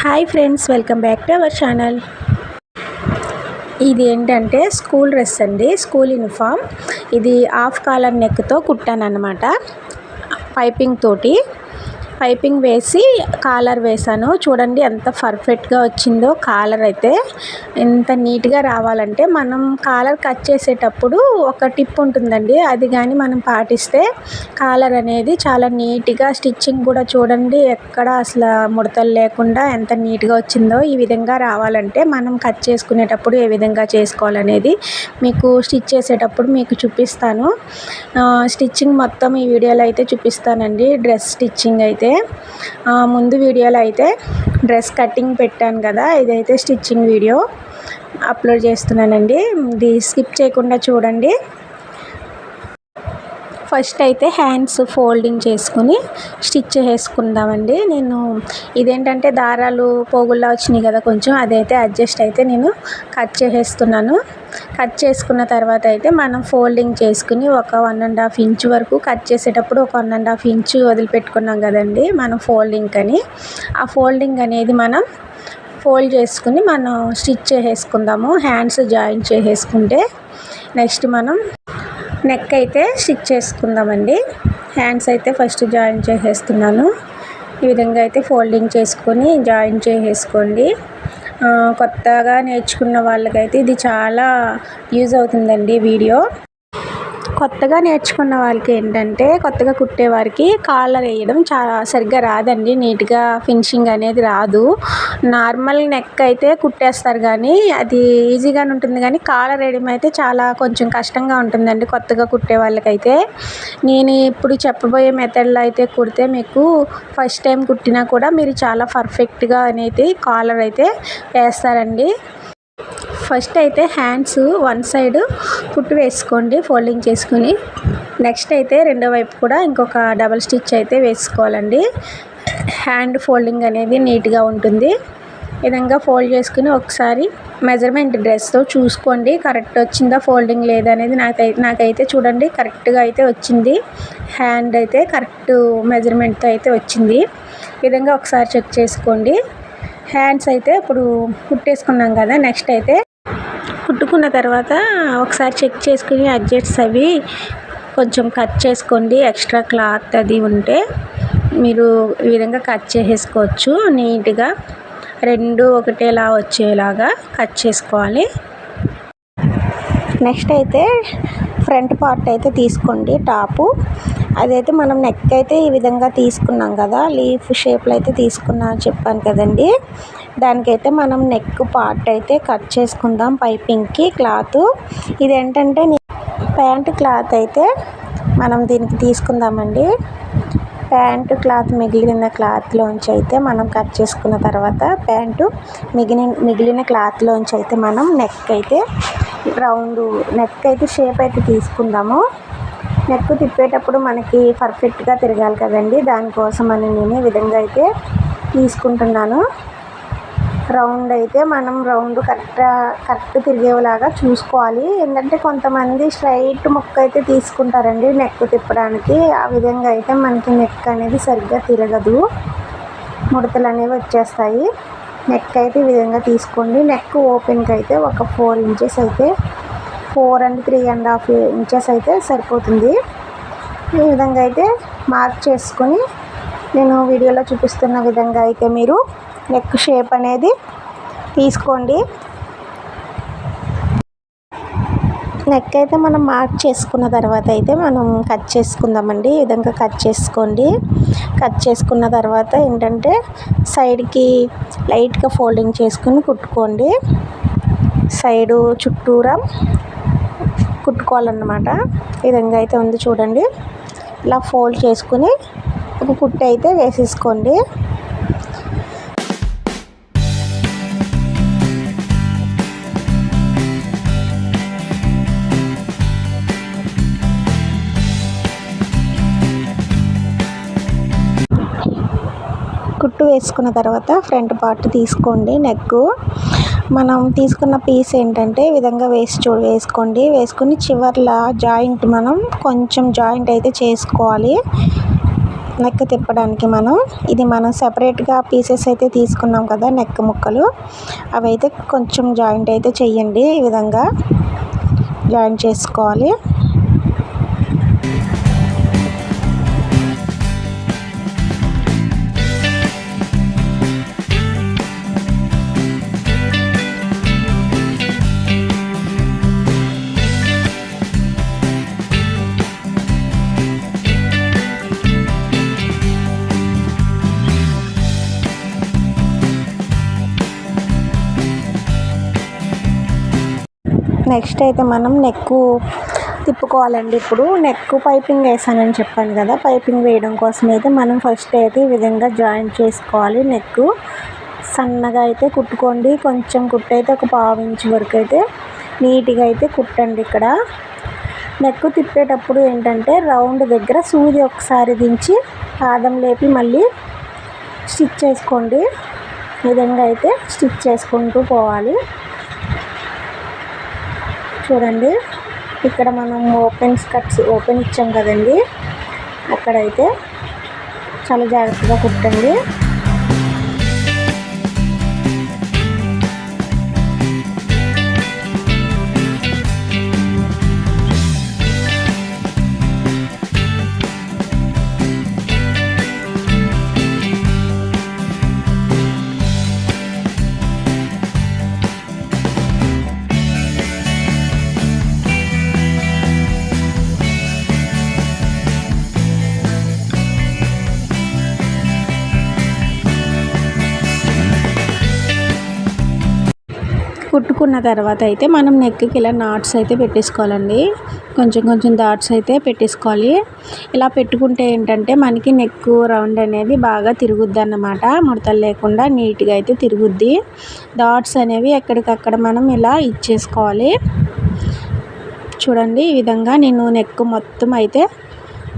Hi friends welcome back to our channel. ఇది ఏంటంటే school dress అండి స్కూల్ యూనిఫామ్. ఇది హాఫ్ కాలర్ నెక్తో కుట్టాను అనమాట పైపింగ్ తోటి. పైపింగ్ వేసి కాలర్ వేసాను చూడండి ఎంత పర్ఫెక్ట్గా వచ్చిందో కాలర్ అయితే. ఎంత నీట్గా రావాలంటే మనం కాలర్ కట్ చేసేటప్పుడు ఒక టిప్ ఉంటుందండి. అది కానీ మనం పాటిస్తే కాలర్ అనేది చాలా నీట్గా స్టిచ్చింగ్ కూడా చూడండి ఎక్కడ అసలు ముడతలు లేకుండా ఎంత నీట్గా వచ్చిందో. ఈ విధంగా రావాలంటే మనం కట్ చేసుకునేటప్పుడు ఏ విధంగా చేసుకోవాలనేది మీకు స్టిచ్ చేసేటప్పుడు మీకు చూపిస్తాను. స్టిచ్చింగ్ మొత్తం ఈ వీడియోలో అయితే చూపిస్తానండి. డ్రెస్ స్టిచ్చింగ్ అయితే ముందు వీడియోలో అయితే డ్రెస్ కటింగ్ పెట్టాను కదా ఇదైతే స్టిచ్చింగ్ వీడియో అప్లోడ్ చేస్తున్నానండి. ఇది స్కిప్ చేయకుండా చూడండి. ఫస్ట్ అయితే హ్యాండ్స్ ఫోల్డింగ్ చేసుకుని స్టిచ్ చేసుకుందామండి. నేను ఇదేంటంటే దారాలు పోగుల్లా వచ్చినాయి కదా కొంచెం అదైతే అడ్జస్ట్ అయితే నేను కట్ చేసేస్తున్నాను. కట్ చేసుకున్న తర్వాత అయితే మనం ఫోల్డింగ్ చేసుకుని ఒక వన్ అండ్ హాఫ్ ఇంచ్ వరకు కట్ చేసేటప్పుడు ఒక వన్ అండ్ హాఫ్ ఇంచ్ వదిలిపెట్టుకున్నాం కదండి మనం ఫోల్డింగ్ అని. ఆ ఫోల్డింగ్ అనేది మనం ఫోల్డ్ చేసుకుని మనం స్టిచ్ చేసేసుకుందాము హ్యాండ్స్ జాయిన్ చేసేసుకుంటే నెక్స్ట్ మనం నెక్ అయితే స్టిచ్ చేసుకుందామండి. హ్యాండ్స్ అయితే ఫస్ట్ జాయిన్ చేసేస్తున్నాను. ఈ విధంగా అయితే ఫోల్డింగ్ చేసుకొని జాయిన్ చేసేసుకోండి. కొత్తగా నేర్చుకున్న వాళ్ళకైతే ఇది చాలా యూజ్ అవుతుందండి వీడియో. కొత్తగా నేర్చుకున్న వాళ్ళకి ఏంటంటే కొత్తగా కుట్టేవారికి కాలర్ వేయడం చాలా సరిగ్గా రాదండి. నీట్గా ఫినిషింగ్ అనేది రాదు. నార్మల్ నెక్ అయితే కుట్టేస్తారు కానీ అది ఈజీగానే ఉంటుంది కానీ కాలర్ వేయడం అయితే చాలా కొంచెం కష్టంగా ఉంటుందండి కొత్తగా కుట్టే వాళ్ళకైతే. నేను ఇప్పుడు చెప్పబోయే మెథడ్లో అయితే కుడితే మీకు ఫస్ట్ టైం కుట్టినా కూడా మీరు చాలా పర్ఫెక్ట్గా అనేది కాలర్ అయితే వేస్తారండి. ఫస్ట్ అయితే హ్యాండ్స్ వన్ సైడ్ కుట్టు వేసుకోండి ఫోల్డింగ్ చేసుకుని. నెక్స్ట్ అయితే రెండో వైపు కూడా ఇంకొక డబల్ స్టిచ్ అయితే వేసుకోవాలండి. హ్యాండ్ ఫోల్డింగ్ అనేది నీట్గా ఉంటుంది. విధంగా ఫోల్డ్ చేసుకుని ఒకసారి మెజర్మెంట్ డ్రెస్తో చూసుకోండి. కరెక్ట్ వచ్చిందా ఫోల్డింగ్ లేదా అనేది నాకైతే నాకైతే చూడండి. కరెక్ట్గా అయితే వచ్చింది. హ్యాండ్ అయితే కరెక్ట్ మెజర్మెంట్తో అయితే వచ్చింది. విధంగా ఒకసారి చెక్ చేసుకోండి. హ్యాండ్స్ అయితే ఇప్పుడు కుట్టేసుకున్నాం కదా నెక్స్ట్ అయితే కుట్టుకున్న తర్వాత ఒకసారి చెక్ చేసుకుని అడ్జస్ట్ అవి కొంచెం కట్ చేసుకోండి. ఎక్స్ట్రా క్లాత్ అది ఉంటే మీరు ఈ విధంగా కట్ చేసేసుకోవచ్చు. నీట్గా రెండు ఒకటేలా వచ్చేలాగా కట్ చేసుకోవాలి. నెక్స్ట్ అయితే ఫ్రంట్ పార్ట్ అయితే తీసుకోండి. టాపు అదైతే మనం నెక్ అయితే ఈ విధంగా తీసుకున్నాం కదా. లీఫ్ షేప్లో అయితే తీసుకున్నా చెప్పాను కదండి. దానికైతే మనం నెక్ పార్ట్ అయితే కట్ చేసుకుందాం పైపింగ్కి క్లాత్ ఇదేంటంటే ప్యాంట్ క్లాత్ అయితే మనం దీనికి తీసుకుందామండి. ప్యాంటు క్లాత్ మిగిలిన క్లాత్లోంచి అయితే మనం కట్ చేసుకున్న తర్వాత ప్యాంటు మిగిలిన మిగిలిన క్లాత్లోంచి అయితే మనం నెక్ అయితే రౌండ్ నెక్ అయితే షేప్ అయితే తీసుకుందాము. నెక్ తిప్పేటప్పుడు మనకి పర్ఫెక్ట్గా తిరగాలి కదండి. దానికోసం అని నేను ఈ విధంగా అయితే తీసుకుంటున్నాను. రౌండ్ అయితే మనం రౌండ్ కరెక్ట్ కరెక్ట్ తిరిగేలాగా చూసుకోవాలి. ఏంటంటే కొంతమంది స్ట్రైట్ ముక్క అయితే తీసుకుంటారండి నెక్ తిప్పడానికి. ఆ విధంగా అయితే మనకి నెక్ అనేది సరిగ్గా తిరగదు. ముడతలు అనేవి వచ్చేస్తాయి. నెక్ అయితే ఈ విధంగా తీసుకోండి. నెక్ ఓపెన్కి అయితే ఒక ఫోర్ ఇంచెస్ అయితే four and three and half inches అయితే సరిపోతుంది. ఈ విధంగా అయితే మార్క్ చేసుకొని నేను వీడియోలో చూపిస్తున్న విధంగా అయితే మీరు నెక్ షేప్ అనేది తీసుకోండి. నెక్ అయితే మనం మార్క్ చేసుకున్న తర్వాత అయితే మనం కట్ చేసుకుందామండి. ఈ విధంగా కట్ చేసుకోండి. కట్ చేసుకున్న తర్వాత ఏంటంటే సైడ్కి లైట్గా ఫోల్డింగ్ చేసుకుని కుట్టుకోండి. సైడు చుట్టూరా కుట్టుకోవాలన్నమాట. ఈ విధంగా అయితే ఉంది చూడండి. ఇలా ఫోల్డ్ చేసుకుని ఒక కుట్టు అయితే వేసేసుకోండి. వేసుకున్న తర్వాత ఫ్రంట్ పార్ట్ తీసుకోండి నెక్ మనం తీసుకున్న పీస్ ఏంటంటే ఈ విధంగా వేసి చూ వేసుకోండి. వేసుకుని చివర్ల జాయింట్ మనం కొంచెం జాయింట్ అయితే చేసుకోవాలి. నెక్ తిప్పడానికి మనం. ఇది మనం సపరేట్గా పీసెస్ అయితే తీసుకున్నాం కదా నెక్ ముక్కలు. అవి అయితే కొంచెం జాయింట్ అయితే చెయ్యండి. ఈ విధంగా జాయింట్ చేసుకోవాలి. నెక్స్ట్ అయితే మనం నెక్కు తిప్పుకోవాలండి. ఇప్పుడు నెక్ పైపింగ్ వేసానని చెప్పాను కదా పైపింగ్ వేయడం కోసం అయితే మనం ఫస్ట్ అయితే ఈ విధంగా జాయింట్ చేసుకోవాలి నెక్ సన్నగా అయితే కుట్టుకోండి. కొంచెం కుట్టు అయితే ఒక పావు ఇంచు వరకు అయితే నీట్గా అయితే కుట్టండి ఇక్కడ. నెక్ తిప్పేటప్పుడు ఏంటంటే రౌండ్ దగ్గర సూది ఒకసారి దించి పాదం లేపి మళ్ళీ స్టిచ్ చేసుకోండి. విధంగా అయితే స్టిచ్ చేసుకుంటూ పోవాలి. చూడండి. ఇక్కడ మనం ఓపెన్ స్కర్ట్స్ ఓపెన్ ఇచ్చాం కదండి. అక్కడైతే చాలా జాగ్రత్తగా కుట్టండి. కుట్టుకున్న తర్వాత అయితే మనం నెక్కి ఇలా నాట్స్ అయితే పెట్టేసుకోవాలండి. కొంచెం కొంచెం డాట్స్ అయితే పెట్టేసుకోవాలి. ఇలా పెట్టుకుంటే ఏంటంటే మనకి నెక్ రౌండ్ అనేది బాగా తిరుగుద్ది అన్నమాట ముడతలు లేకుండా నీట్గా అయితే తిరుగుద్ది. డాట్స్ అనేవి ఎక్కడికక్కడ మనం ఇలా ఇచ్చేసుకోవాలి. చూడండి ఈ విధంగా నేను నెక్ మొత్తం అయితే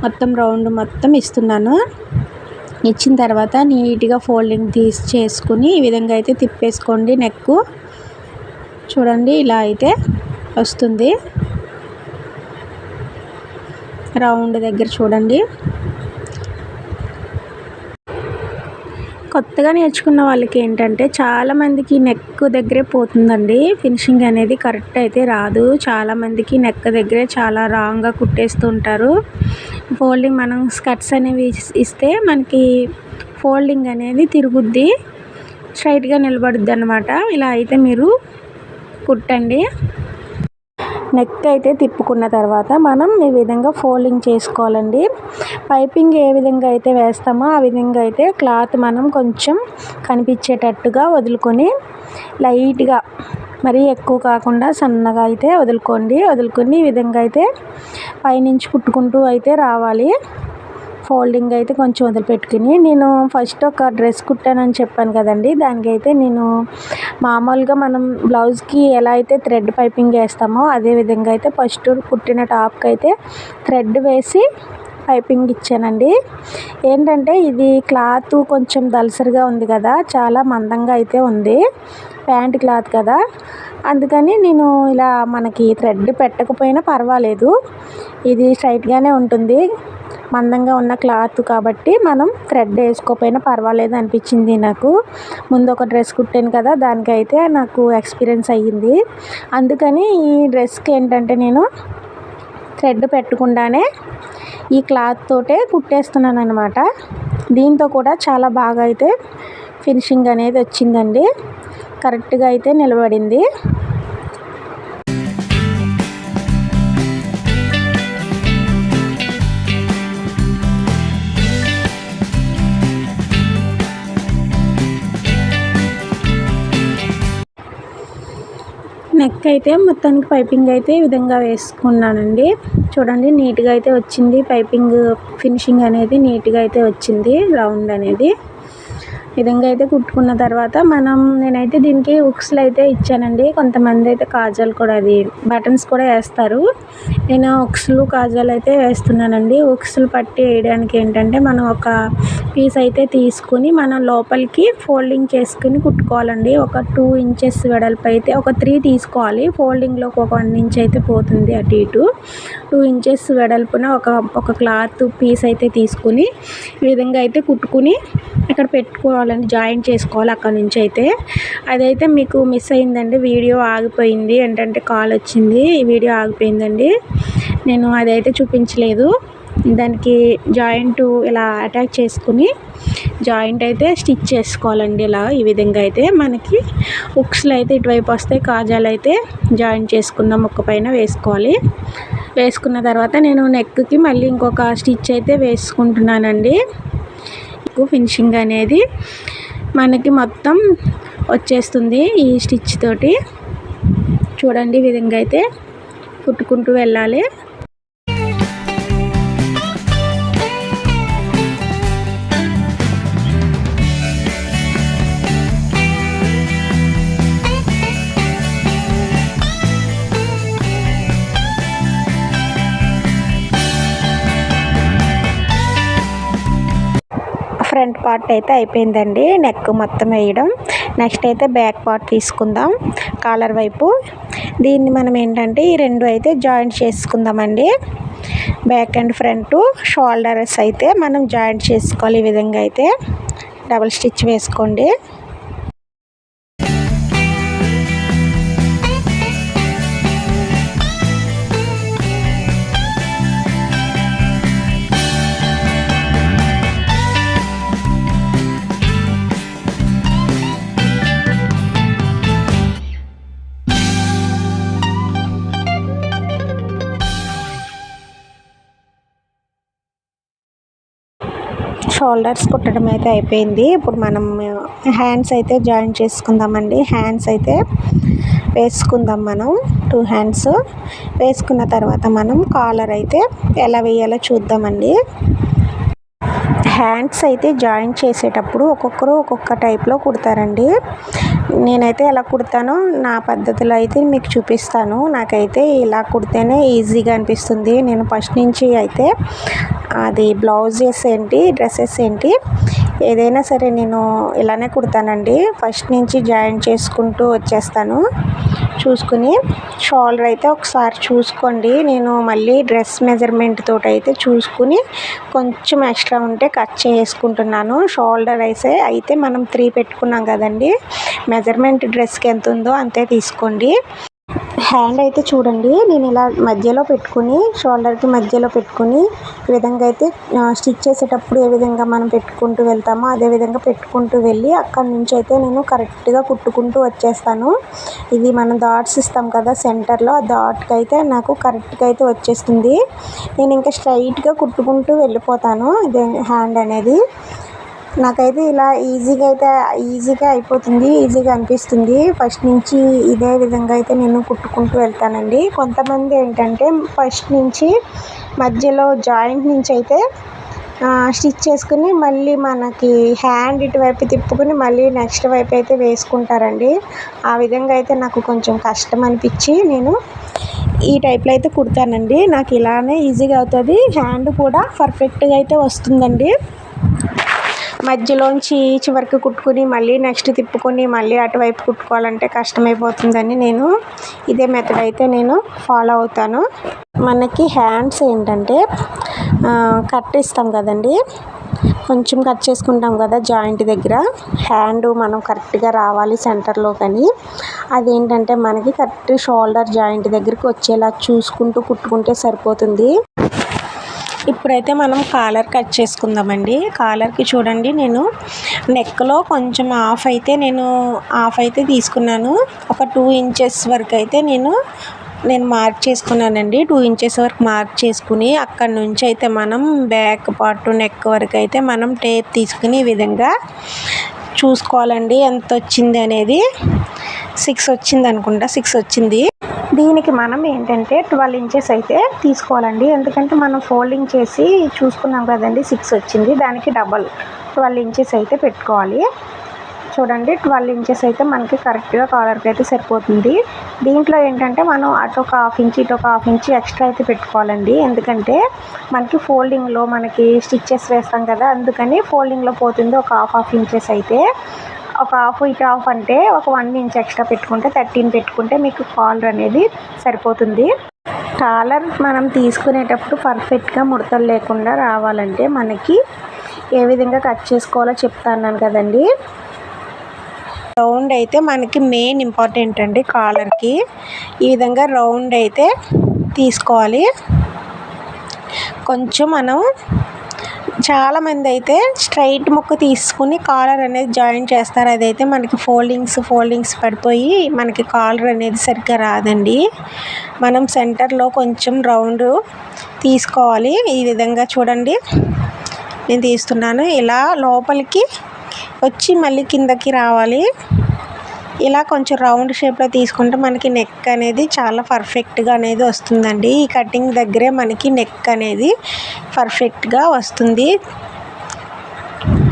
మొత్తం రౌండ్ మొత్తం ఇస్తున్నాను. ఇచ్చిన తర్వాత నీట్గా ఫోల్డింగ్ తీసి చేసుకుని ఈ విధంగా అయితే తిప్పేసుకోండి నెక్కు చూడండి ఇలా అయితే వస్తుంది. రౌండ్ దగ్గర చూడండి. కొత్తగా నేర్చుకున్న వాళ్ళకి ఏంటంటే చాలామందికి నెక్ దగ్గరే పోతుందండి. ఫినిషింగ్ అనేది కరెక్ట్ అయితే రాదు. చాలామందికి నెక్ దగ్గరే చాలా రాంగ్గా కుట్టేస్తుంటారు ఫోల్డింగ్ మనం స్కర్ట్స్ అనేవి ఇస్తే మనకి ఫోల్డింగ్ అనేది తిరుగుద్ది. స్ట్రైట్గా నిలబడుద్ది అనమాట ఇలా అయితే మీరు కుట్టండి. నెక్ అయితే తిప్పుకున్న తర్వాత మనం ఈ విధంగా ఫోల్డింగ్ చేసుకోవాలండి. పైపింగ్ ఏ విధంగా అయితే వేస్తామో ఆ విధంగా అయితే క్లాత్ మనం కొంచెం కనిపించేటట్టుగా వదులుకొని లైట్గా మరీ ఎక్కువ కాకుండా సన్నగా అయితే వదులుకోండి. వదులుకొని ఈ విధంగా అయితే పైనుంచి కుట్టుకుంటూ అయితే రావాలి. ఫోల్డింగ్ అయితే కొంచెం వదిలిపెట్టుకుని నేను ఫస్ట్ ఒక డ్రెస్ కుట్టానని చెప్పాను కదండి. దానికైతే నేను మామూలుగా మనం బ్లౌజ్కి ఎలా అయితే థ్రెడ్ పైపింగ్ వేస్తామో అదే విధంగా అయితే ఫస్ట్ కుట్టిన టాప్కి అయితే థ్రెడ్ వేసి పైపింగ్ ఇచ్చానండి. ఏంటంటే ఇది క్లాత్ కొంచెం దలసరిగా ఉంది కదా చాలా మందంగా అయితే ఉంది. ప్యాంట్ క్లాత్ కదా. అందుకని నేను ఇలా మనకి థ్రెడ్ పెట్టకపోయినా పర్వాలేదు. ఇది స్ట్రైట్గానే ఉంటుంది. మందంగా ఉన్న క్లాత్ కాబట్టి మనం థ్రెడ్ వేసుకోకపోయినా పర్వాలేదు అనిపించింది నాకు. ముందు ఒక డ్రెస్ కుట్టాను కదా దానికైతే నాకు ఎక్స్పీరియన్స్ అయ్యింది. అందుకని ఈ డ్రెస్కి ఏంటంటే నేను థ్రెడ్ పెట్టకుండానే ఈ క్లాత్ తోటే కుట్టేస్తున్నాను అనమాట దీంతో కూడా చాలా బాగా అయితే ఫినిషింగ్ అనేది వచ్చిందండి. కరెక్ట్గా అయితే నిలబడింది. నెక్ అయితే మొత్తానికి పైపింగ్ అయితే ఈ విధంగా వేసుకున్నానండి. చూడండి నీట్గా అయితే వచ్చింది. పైపింగ్ ఫినిషింగ్ అనేది నీట్గా అయితే వచ్చింది. రౌండ్ అనేది. విధంగా అయితే కుట్టుకున్న తర్వాత మనం నేనైతే దీనికి ఉక్స్లు అయితే ఇచ్చానండి. కొంతమంది అయితే కాజాలు కూడా అది బటన్స్ కూడా వేస్తారు. నేను ఉక్స్లు కాజాలు అయితే వేస్తున్నానండి. ఉక్స్లు పట్టి వేయడానికి ఏంటంటే మనం ఒక పీస్ అయితే తీసుకుని మనం లోపలికి ఫోల్డింగ్ చేసుకుని కుట్టుకోవాలండి. ఒక టూ ఇంచెస్ వెడల్పు అయితే ఒక త్రీ తీసుకోవాలి. ఫోల్డింగ్లోకి ఒక వన్ ఇంచ్ అయితే పోతుంది అటు ఇటు. టూ ఇంచెస్ వెడల్పున ఒక ఒక క్లాత్ పీస్ అయితే తీసుకుని ఈ విధంగా అయితే కుట్టుకుని ఇక్కడ పెట్టుకోవాలండి జాయిన్ చేసుకోవాలి అక్కడ నుంచి అయితే. అదైతే మీకు మిస్ అయిందండి. వీడియో ఆగిపోయింది. ఏంటంటే కాల్ వచ్చింది. ఈ వీడియో ఆగిపోయిందండి. నేను అదైతే చూపించలేదు. దానికి జాయింట్ ఇలా అటాచ్ చేసుకుని జాయింట్ అయితే స్టిచ్ చేసుకోవాలండి ఇలా ఈ విధంగా అయితే. మనకి ఉక్స్లు అయితే ఇటువైపు వస్తాయి. కాజాలు అయితే జాయింట్ చేసుకున్న ముక్క పైన వేసుకోవాలి. వేసుకున్న తర్వాత నేను నెక్కి మళ్ళీ ఇంకొక స్టిచ్ అయితే వేసుకుంటున్నానండి. ఫినిషింగ్ అనేది మనకి మొత్తం వచ్చేస్తుంది ఈ స్టిచ్ తోటి. చూడండి ఈ విధంగా అయితే కుట్టుకుంటూ వెళ్ళాలి. ఫ్రంట్ పార్ట్ అయితే అయిపోయిందండి. నెక్ మొత్తం వేయడం. నెక్స్ట్ అయితే బ్యాక్ పార్ట్ తీసుకుందాం. కాలర్ వైపు. దీన్ని మనం ఏంటంటే ఈ రెండు అయితే జాయింట్ చేసుకుందామండి. బ్యాక్ అండ్ ఫ్రంట్ షోల్డర్స్ అయితే మనం జాయింట్ చేసుకోవాలి ఈ విధంగా అయితే. డబుల్ స్టిచ్ వేసుకోండి. షోల్డర్స్ కుట్టడం అయితే అయిపోయింది. ఇప్పుడు మనం హ్యాండ్స్ అయితే జాయిన్ చేసుకుందామండి. హ్యాండ్స్ అయితే వేసుకుందాం మనం. టూ హ్యాండ్స్ వేసుకున్న తర్వాత మనం కాలర్ అయితే ఎలా వేయాలో చూద్దామండి. హ్యాండ్స్ అయితే జాయిన్ చేసేటప్పుడు ఒక్కొక్కరు ఒక్కొక్క టైప్లో కుడతారండి. నేనైతే ఎలా కుడతానో నా పద్ధతిలో అయితే మీకు చూపిస్తాను. నాకైతే ఇలా కుడితేనే ఈజీగా అనిపిస్తుంది. నేను ఫస్ట్ నుంచి అయితే అది బ్లౌజెస్ ఏంటి డ్రెస్సెస్ ఏంటి ఏదైనా సరే నేను ఇలానే కుడతానండి. ఫస్ట్ నుంచి జాయిన్ చేసుకుంటూ వచ్చేస్తాను. చూసుకుని షోల్డర్ అయితే ఒకసారి చూసుకోండి. నేను మళ్ళీ డ్రెస్ మెజర్మెంట్ తోటి అయితే చూసుకుని కొంచెం ఎక్స్ట్రా ఉంటే కట్ చేసుకుంటున్నాను. షోల్డర్ అయితే అయితే మనం త్రీ పెట్టుకున్నాం కదండి. మెజర్మెంట్ డ్రెస్కి ఎంత ఉందో అంతే తీసుకోండి. హ్యాండ్ అయితే చూడండి. నేను ఇలా మధ్యలో పెట్టుకుని షోల్డర్కి మధ్యలో పెట్టుకుని ఈ విధంగా అయితే స్టిచ్ చేసేటప్పుడు ఏ విధంగా మనం పెట్టుకుంటూ వెళ్తామో అదే విధంగా పెట్టుకుంటూ వెళ్ళి అక్కడి నుంచి అయితే నేను కరెక్ట్గా కుట్టుకుంటూ వచ్చేస్తాను. ఇది మనం డాట్స్ ఇస్తాం కదా సెంటర్లో ఆ డాట్కి అయితే నాకు కరెక్ట్గా అయితే వచ్చేస్తుంది. నేను ఇంకా స్ట్రైట్గా కుట్టుకుంటూ వెళ్ళిపోతాను. ఇదే హ్యాండ్ అనేది. నాకైతే ఇలా ఈజీగా అయితే ఈజీగా అయిపోతుంది ఈజీగా అనిపిస్తుంది. ఫస్ట్ నుంచి ఇదే విధంగా అయితే నేను కుట్టుకుంటూ వెళ్తానండి. కొంతమంది ఏంటంటే ఫస్ట్ నుంచి మధ్యలో జాయింట్ నుంచి అయితే స్టిచ్ చేసుకుని మళ్ళీ మనకి హ్యాండ్ ఇటువైపు తిప్పుకుని మళ్ళీ నెక్స్ట్ వైపు అయితే వేసుకుంటారండి. ఆ విధంగా అయితే నాకు కొంచెం కష్టం అనిపించి నేను ఈ టైప్లో అయితే కుడతానండి. నాకు ఇలానే ఈజీగా అవుతుంది. హ్యాండ్ కూడా పర్ఫెక్ట్గా అయితే వస్తుందండి. మధ్యలోంచి చివరికి కుట్టుకుని మళ్ళీ నెక్స్ట్ తిప్పుకొని మళ్ళీ అటువైపు కుట్టుకోవాలంటే కష్టమైపోతుందని నేను ఇదే మెథడ్ అయితే నేను ఫాలో అవుతాను. మనకి హ్యాండ్స్ ఏంటంటే కట్ ఇస్తాం కదండి. కొంచెం కట్ చేసుకుంటాం కదా జాయింట్ దగ్గర. హ్యాండ్ మనం కరెక్ట్గా రావాలి సెంటర్లో కానీ. అదేంటంటే మనకి కరెక్ట్ షోల్డర్ జాయింట్ దగ్గరికి వచ్చేలా చూసుకుంటూ కుట్టుకుంటే సరిపోతుంది. ఇప్పుడైతే మనం కాలర్ కట్ చేసుకుందామండి. కాలర్కి చూడండి నేను నెక్లో కొంచెం ఆఫ్ అయితే నేను ఆఫ్ అయితే తీసుకున్నాను. ఒక టూ ఇంచెస్ వరకు అయితే నేను నేను మార్క్ చేసుకున్నానండి. టూ ఇంచెస్ వరకు మార్క్ చేసుకుని అక్కడ నుంచి అయితే మనం బ్యాక్ పార్ట్ నెక్ వరకు అయితే మనం టేప్ తీసుకుని ఈ విధంగా చూసుకోవాలండి. ఎంత వచ్చింది అనేది? సిక్స్ వచ్చింది అనుకుంటా. సిక్స్ వచ్చింది. దీనికి మనం ఏంటంటే ట్వెల్వ్ ఇంచెస్ అయితే తీసుకోవాలండి. ఎందుకంటే మనం ఫోల్డింగ్ చేసి చూసుకున్నాం కదండి సిక్స్ వచ్చింది. దానికి డబల్ ట్వెల్వ్ ఇంచెస్ అయితే పెట్టుకోవాలి. చూడండి. ట్వెల్వ్ ఇంచెస్ అయితే మనకి కరెక్ట్గా కాలర్కి అయితే సరిపోతుంది. దీంట్లో ఏంటంటే మనం అటు ఒక హాఫ్ ఇంచ్ ఇటు ఒక హాఫ్ ఇంచ్ ఎక్స్ట్రా అయితే పెట్టుకోవాలండి. ఎందుకంటే మనకి ఫోల్డింగ్లో మనకి స్టిచ్చెస్ వేస్తాం కదా అందుకని ఫోల్డింగ్లో పోతుంది ఒక హాఫ్ హాఫ్ ఇంచెస్ అయితే. ఒక హాఫ్ ఇటు హాఫ్ అంటే ఒక వన్ ఇంచ్ ఎక్స్ట్రా పెట్టుకుంటే థర్టీన్ పెట్టుకుంటే మీకు కాలర్ అనేది సరిపోతుంది. కాలర్ మనం తీసుకునేటప్పుడు పర్ఫెక్ట్గా ముడతలు లేకుండా రావాలంటే మనకి ఏ విధంగా కట్ చేసుకోవాలో చెప్తాను కదండి. రౌండ్ అయితే మనకి మెయిన్ ఇంపార్టెంట్ అండి కాలర్కి. ఈ విధంగా రౌండ్ అయితే తీసుకోవాలి. కొంచెం మనం చాలామంది అయితే స్ట్రైట్ ముక్క తీసుకుని కాలర్ అనేది జాయిన్ చేస్తారు. అదైతే మనకి ఫోల్డింగ్స్ ఫోల్డింగ్స్ పడిపోయి మనకి కాలర్ అనేది సరిగ్గా రాదండి. మనం సెంటర్లో కొంచెం రౌండ్ తీసుకోవాలి. ఈ విధంగా చూడండి. నేను తీస్తున్నాను. ఇలా లోపలికి వచ్చి మళ్ళీ కిందకి రావాలి. ఇలా కొంచెం రౌండ్ షేప్లో తీసుకుంటే మనకి నెక్ అనేది చాలా పర్ఫెక్ట్గా అనేది వస్తుందండి. ఈ కటింగ్ దగ్గరే మనకి నెక్ అనేది పర్ఫెక్ట్గా వస్తుంది.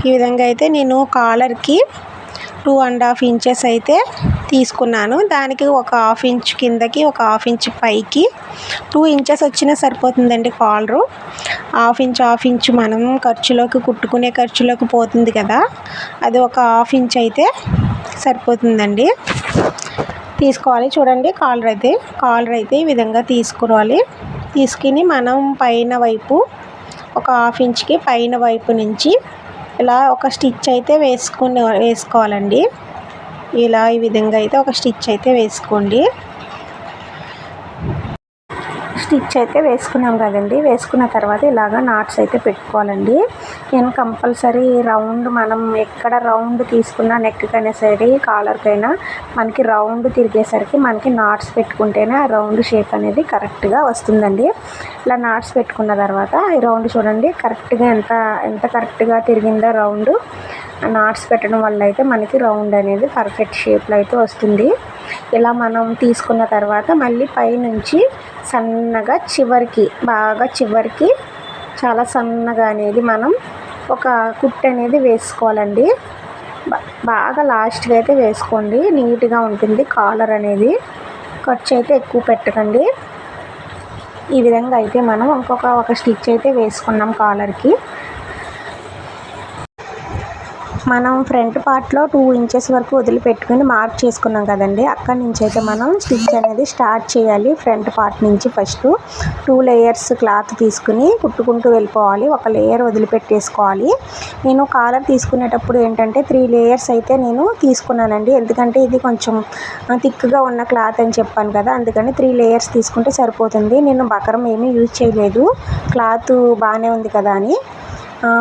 ఈ విధంగా అయితే నేను కాలర్కి టూ అండ్ హాఫ్ ఇంచెస్ అయితే తీసుకున్నాను. దానికి ఒక హాఫ్ ఇంచ్ కిందకి ఒక హాఫ్ ఇంచ్ పైకి. టూ ఇంచెస్ వచ్చినా సరిపోతుందండి collar. Half inch half inch మనం ఖర్చులోకి కుట్టుకునే ఖర్చులోకి పోతుంది కదా. అది ఒక హాఫ్ ఇంచ్ అయితే సరిపోతుందండి. తీసుకోవాలి. చూడండి కాలర్ అయితే కాలర్ అయితే ఈ విధంగా తీసుకోవాలి తీసుకుని మనం పైన వైపు ఒక హాఫ్ ఇంచ్కి పైన వైపు నుంచి ఇలా ఒక స్టిచ్ అయితే వేసుకుని వేసుకోవాలండి. ఇలా ఈ విధంగా అయితే ఒక స్టిచ్ అయితే వేసుకోండి. స్టిచ్ అయితే వేసుకున్నాం కదండి. వేసుకున్న తర్వాత ఇలాగ నాట్స్ అయితే పెట్టుకోవాలండి. నేను కంపల్సరీ రౌండ్ మనం ఎక్కడ రౌండ్ తీసుకున్న నెక్కైనా సరే కాలర్కైనా మనకి రౌండ్ తిరిగేసరికి మనకి నాట్స్ పెట్టుకుంటేనే ఆ రౌండ్ షేప్ అనేది కరెక్ట్గా వస్తుందండి. ఇలా నాట్స్ పెట్టుకున్న తర్వాత ఈ రౌండ్ చూడండి కరెక్ట్గా ఎంత ఎంత కరెక్ట్గా తిరిగిందో రౌండ్. నాట్స్ పెట్టడం వల్ల అయితే మనకి రౌండ్ అనేది పర్ఫెక్ట్ షేప్లో అయితే వస్తుంది. ఇలా మనం తీసుకున్న తర్వాత మళ్ళీ పైనుంచి సన్నగా చివరికి బాగా చివరికి చాలా సన్నగా అనేది మనం ఒక కుట్టు అనేది వేసుకోవాలండి. బాగా లాస్ట్గా అయితే వేసుకోండి. నీట్గా ఉంటుంది కాలర్ అనేది. ఖర్చు అయితే ఎక్కువ పెట్టకండి. ఈ విధంగా అయితే మనం ఇంకొక ఒక స్టిచ్ అయితే వేసుకున్నాం కాలర్కి. మనం ఫ్రంట్ పార్ట్లో టూ ఇంచెస్ వరకు వదిలిపెట్టుకుని మార్క్ చేసుకున్నాం కదండి. అక్కడి నుంచి అయితే మనం స్టిచ్ అనేది స్టార్ట్ చేయాలి ఫ్రంట్ పార్ట్ నుంచి ఫస్ట్ టూ లేయర్స్ క్లాత్ తీసుకుని కుట్టుకుంటూ వెళ్ళిపోవాలి. ఒక లేయర్ వదిలిపెట్టేసుకోవాలి. నేను కాలర్ తీసుకునేటప్పుడు ఏంటంటే త్రీ లేయర్స్ అయితే నేను తీసుకున్నానండి. ఎందుకంటే ఇది కొంచెం థిక్గా ఉన్న క్లాత్ అని చెప్పాను కదా. అందుకని త్రీ లేయర్స్ తీసుకుంటే సరిపోతుంది. నేను బకరం ఏమీ యూజ్ చేయలేదు. క్లాత్ బాగానే ఉంది కదా అని.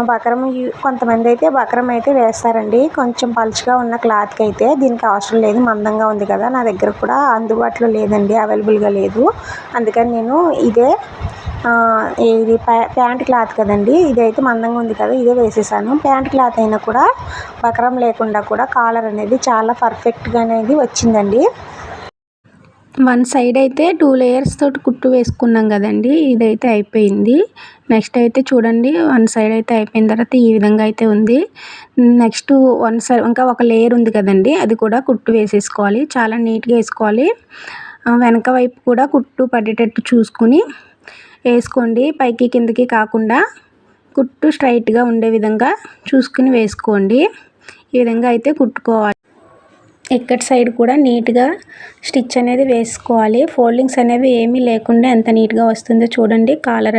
బకరం కొంతమంది అయితే బకరం అయితే వేస్తారండి. కొంచెం పలుచగా ఉన్న క్లాత్కి అయితే దీనికి అవసరం లేదు. మందంగా ఉంది కదా నా దగ్గర కూడా అందుబాటులో లేదండి అవైలబుల్గా లేదు. అందుకని నేను ఇదే ఇది ప్యాంట్ క్లాత్ కదండి ఇదైతే మందంగా ఉంది కదా ఇదే వేసేసాను. ప్యాంట్ క్లాత్ అయినా కూడా బకరం లేకుండా కూడా కాలర్ అనేది చాలా పర్ఫెక్ట్గా అనేది వచ్చిందండి. వన్ సైడ్ అయితే టూ లేయర్స్ తోటి కుట్టు వేసుకున్నాం కదండి ఇదైతే అయిపోయింది. నెక్స్ట్ అయితే చూడండి వన్ సైడ్ అయితే అయిపోయిన తర్వాత ఈ విధంగా అయితే ఉంది. నెక్స్ట్ వన్ సైడ్ ఇంకా ఒక లేయర్ ఉంది కదండి అది కూడా కుట్టు వేసేసుకోవాలి చాలా నీట్గా వేసుకోవాలి. వెనక వైపు కూడా కుట్టు పడేటట్టు చూసుకుని వేసుకోండి పైకి కిందకి కాకుండా కుట్టు స్ట్రైట్గా ఉండే విధంగా చూసుకుని వేసుకోండి. ఈ విధంగా అయితే కుట్టుకోవాలి. ఇక్కడ సైడ్ కూడా నీట్గా స్టిచ్ అనేది వేసుకోవాలి. ఫోల్డింగ్స్ అనేవి ఏమీ లేకుండా ఎంత నీట్గా వస్తుందో చూడండి. కాలర్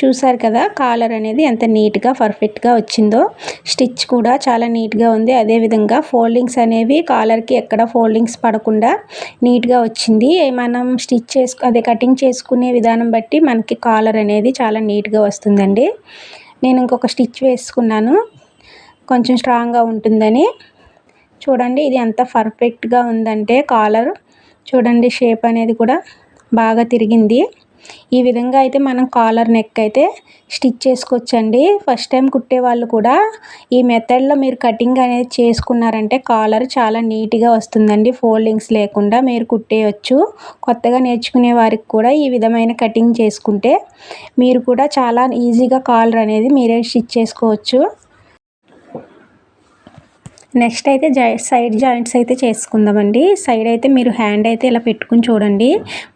చూసారు కదా కాలర్ అనేది ఎంత నీట్గా పర్ఫెక్ట్గా వచ్చిందో. స్టిచ్ కూడా చాలా నీట్గా ఉంది. అదేవిధంగా ఫోల్డింగ్స్ అనేవి కాలర్కి ఎక్కడ ఫోల్డింగ్స్ పడకుండా నీట్గా వచ్చింది. మనం స్టిచ్ చేసుకు అదే కటింగ్ చేసుకునే విధానం బట్టి మనకి కాలర్ అనేది చాలా నీట్గా వస్తుందండి. నేను ఇంకొక స్టిచ్ వేసుకున్నాను. కొంచెం స్ట్రాంగ్గా ఉంటుందని. చూడండి ఇది ఎంత పర్ఫెక్ట్గా ఉందంటే కాలర్ చూడండి షేప్ అనేది కూడా బాగా తిరిగింది. ఈ విధంగా అయితే మనం కాలర్ నెక్ అయితే స్టిచ్ చేసుకోవచ్చండి. ఫస్ట్ టైం కుట్టే వాళ్ళు కూడా ఈ మెథడ్లో మీరు కటింగ్ అనేది చేసుకున్నారంటే కాలర్ చాలా నీట్గా వస్తుందండి. ఫోల్డింగ్స్ లేకుండా మీరు కుట్టేయచ్చు. కొత్తగా నేర్చుకునే వారికి కూడా ఈ విధమైన కటింగ్ చేసుకుంటే మీరు కూడా చాలా ఈజీగా కాలర్ అనేది మీరే స్టిచ్ చేసుకోవచ్చు. నెక్స్ట్ అయితే జాయి సైడ్ జాయింట్స్ అయితే చేసుకుందామండి. సైడ్ అయితే మీరు హ్యాండ్ అయితే ఇలా పెట్టుకుని చూడండి.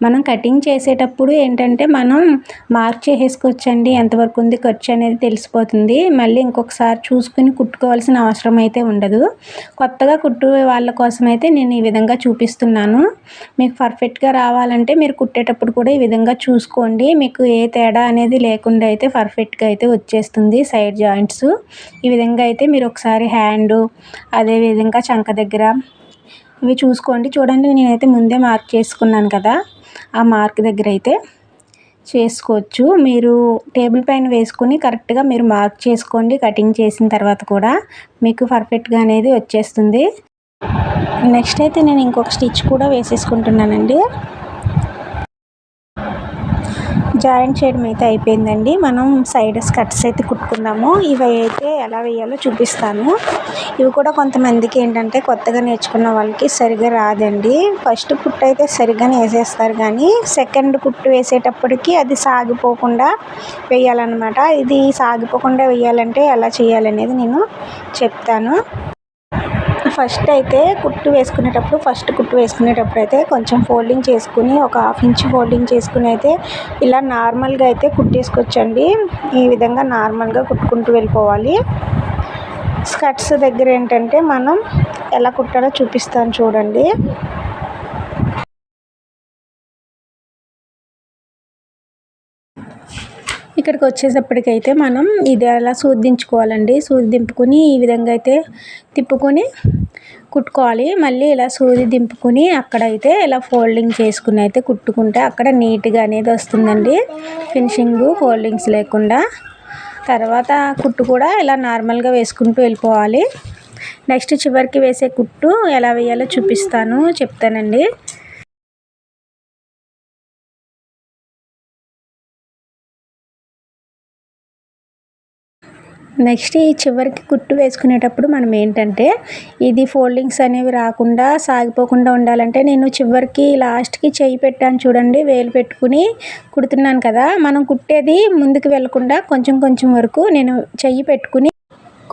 మనం కటింగ్ చేసేటప్పుడు ఏంటంటే మనం మార్క్ చేసేసుకోవచ్చండి. ఎంతవరకు ఉంది ఖర్చు అనేది తెలిసిపోతుంది. మళ్ళీ ఇంకొకసారి చూసుకుని కుట్టుకోవాల్సిన అవసరం అయితే ఉండదు. కొత్తగా కుట్టు వాళ్ళ కోసం అయితే నేను ఈ విధంగా చూపిస్తున్నాను. మీకు పర్ఫెక్ట్గా రావాలంటే మీరు కుట్టేటప్పుడు కూడా ఈ విధంగా చూసుకోండి. మీకు ఏ తేడా అనేది లేకుండా అయితే పర్ఫెక్ట్గా అయితే వచ్చేస్తుంది సైడ్ జాయింట్స్. ఈ విధంగా అయితే మీరు ఒకసారి హ్యాండ్ అదేవిధంగా చంక దగ్గర ఇవి చూసుకోండి. చూడండి నేనైతే ముందే మార్క్ చేసుకున్నాను కదా. ఆ మార్క్ దగ్గర అయితే చేసుకోవచ్చు. మీరు టేబుల్ పైన వేసుకుని కరెక్ట్గా మీరు మార్క్ చేసుకోండి. కటింగ్ చేసిన తర్వాత కూడా మీకు పర్ఫెక్ట్గా అనేది వచ్చేస్తుంది. నెక్స్ట్ అయితే నేను ఇంకొక స్టిచ్ కూడా వేసేసుకుంటున్నానండి. జాయింట్ చేయడం అయితే అయిపోయిందండి. మనం సైడ్ స్కర్ట్స్ అయితే కుట్టుకుందాము. ఇవి అయితే ఎలా వేయాలో చూపిస్తాను. ఇవి కూడా కొంతమందికి ఏంటంటే కొత్తగా నేర్చుకున్న వాళ్ళకి సరిగా రాదండి. ఫస్ట్ కుట్టు అయితే సరిగ్గానే వేసేస్తారు కానీ సెకండ్ కుట్టు వేసేటప్పటికి అది సాగిపోకుండా వేయాలన్నమాట. ఇది సాగిపోకుండా వేయాలంటే ఎలా చేయాలనేది నేను చెప్తాను. ఫస్ట్ అయితే కుట్టు వేసుకునేటప్పుడు ఫస్ట్ కుట్టు వేసుకునేటప్పుడు అయితే కొంచెం ఫోల్డింగ్ చేసుకుని ఒక హాఫ్ ఇంచ్ ఫోల్డింగ్ చేసుకుని అయితే ఇలా నార్మల్గా అయితే కుట్టేసుకోవచ్చండి. ఈ విధంగా నార్మల్గా కుట్టుకుంటూ వెళ్ళిపోవాలి. స్కర్ట్స్ దగ్గర ఏంటంటే మనం ఎలా కుట్టాలో చూపిస్తాను చూడండి. ఇక్కడికి వచ్చేసప్పటికైతే మనం ఇది అలా సూదించుకోవాలండి. సూది దింపుకొని ఈ విధంగా అయితే తిప్పుకొని కుట్టుకోవాలి. మళ్ళీ ఇలా సూది దింపుకొని అక్కడైతే ఇలా ఫోల్డింగ్ చేసుకుని అయితే కుట్టుకుంటే అక్కడ నీట్గా అనేది వస్తుందండి. ఫినిషింగ్ ఫోల్డింగ్స్ లేకుండా. తర్వాత కుట్టు కూడా ఇలా నార్మల్గా వేసుకుంటూ వెళ్ళిపోవాలి. నెక్స్ట్ చివరికి వేసే కుట్టు ఎలా వేయాలో చూపిస్తాను చెప్తానండి. నెక్స్ట్ ఈ చివరికి కుట్టు వేసుకునేటప్పుడు మనం ఏంటంటే ఇది ఫోల్డింగ్స్ అనేవి రాకుండా సాగిపోకుండా ఉండాలంటే నేను చివరికి లాస్ట్కి చేయి పెట్టాను చూడండి వేలు పెట్టుకుని కుడుతున్నాను కదా. మనం కుట్టేది ముందుకు వెళ్ళకుండా కొంచెం కొంచెం వరకు నేను చెయ్యి పెట్టుకుని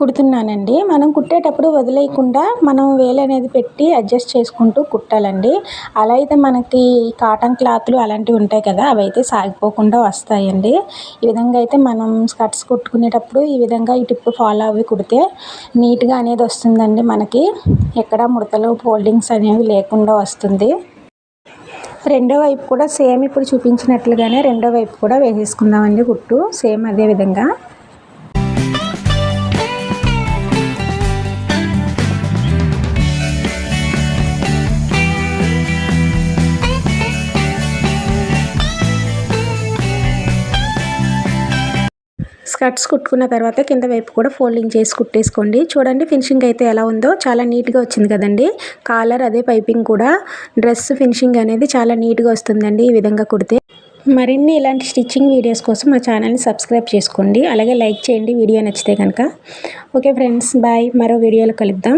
కుడుతున్నానండి. మనం కుట్టేటప్పుడు వదిలేయకుండా మనం వేలు అనేది పెట్టి అడ్జస్ట్ చేసుకుంటూ కుట్టాలండి. అలా అయితే మనకి కాటన్ క్లాత్లు అలాంటివి ఉంటాయి కదా అవి అయితే సాగిపోకుండా వస్తాయండి. ఈ విధంగా అయితే మనం స్కర్ట్స్ కుట్టుకునేటప్పుడు ఈ విధంగా ఈ టిప్ ఫాలో అవి కుడితే నీట్గా అనేది వస్తుందండి మనకి. ఎక్కడ ముడతలు ఫోల్డింగ్స్ అనేవి లేకుండా వస్తుంది. రెండో వైపు కూడా సేమ్ ఇప్పుడు చూపించినట్లుగానే రెండో వైపు కూడా వేసేసుకుందామండి కుట్టు సేమ్ అదే విధంగా. స్కర్ట్స్ కుట్టుకున్న తర్వాత కింద వైపు కూడా ఫోల్డింగ్ చేసి కుట్టేసుకోండి. చూడండి ఫినిషింగ్ అయితే ఎలా ఉందో చాలా నీట్గా వచ్చింది కదండి. కాలర్ అదే పైపింగ్ కూడా డ్రెస్ ఫినిషింగ్ అనేది చాలా నీట్గా వస్తుందండి ఈ విధంగా కుడితే. మరిన్ని ఇలాంటి స్టిచ్చింగ్ వీడియోస్ కోసం మా ఛానల్ని సబ్స్క్రైబ్ చేసుకోండి. అలాగే లైక్ చేయండి వీడియో నచ్చితే కనుక. ఓకే ఫ్రెండ్స్ బాయ్ మరో వీడియోలో కలుద్దాం.